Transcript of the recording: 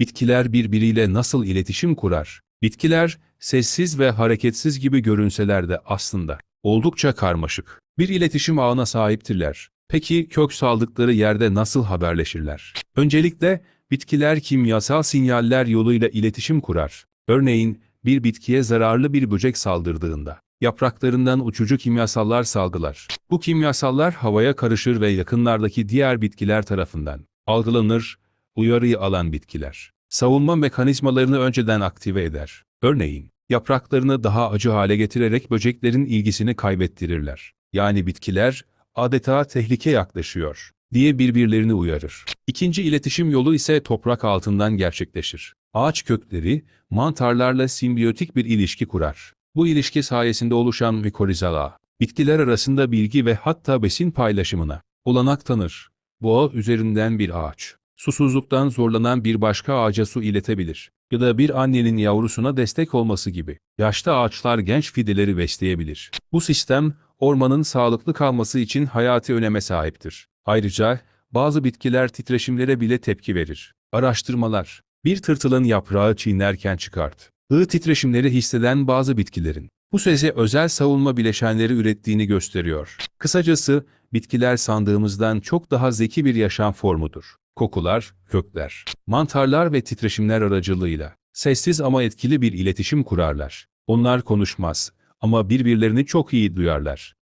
Bitkiler birbiriyle nasıl iletişim kurar? Bitkiler, sessiz ve hareketsiz gibi görünseler de aslında oldukça karmaşık. Bir iletişim ağına sahiptirler. Peki kök saldıkları yerde nasıl haberleşirler? Öncelikle bitkiler kimyasal sinyaller yoluyla iletişim kurar. Örneğin bir bitkiye zararlı bir böcek saldırdığında yapraklarından uçucu kimyasallar salgılar. Bu kimyasallar havaya karışır ve yakınlardaki diğer bitkiler tarafından algılanır, uyarıyı alan bitkiler. Savunma mekanizmalarını önceden aktive eder. Örneğin, yapraklarını daha acı hale getirerek böceklerin ilgisini kaybettirirler. Yani bitkiler, adeta tehlike yaklaşıyor diye birbirlerini uyarır. İkinci iletişim yolu ise toprak altından gerçekleşir. Ağaç kökleri, mantarlarla simbiyotik bir ilişki kurar. Bu ilişki sayesinde oluşan mikorizal ağ, bitkiler arasında bilgi ve hatta besin paylaşımına olanak tanır. Bu ağ üzerinden bir ağaç, susuzluktan zorlanan bir başka ağaca su iletebilir ya da bir annenin yavrusuna destek olması gibi. Yaşlı ağaçlar genç fideleri besleyebilir. Bu sistem, ormanın sağlıklı kalması için hayati öneme sahiptir. Ayrıca, bazı bitkiler titreşimlere bile tepki verir. Araştırmalar, bir tırtılın yaprağı çiğnerken çıkart. Iğı titreşimleri hisseden bazı bitkilerin, bu sese özel savunma bileşenleri ürettiğini gösteriyor. Kısacası, bitkiler sandığımızdan çok daha zeki bir yaşam formudur. Kokular, kökler, mantarlar ve titreşimler aracılığıyla sessiz ama etkili bir iletişim kurarlar. Onlar konuşmaz ama birbirlerini çok iyi duyarlar.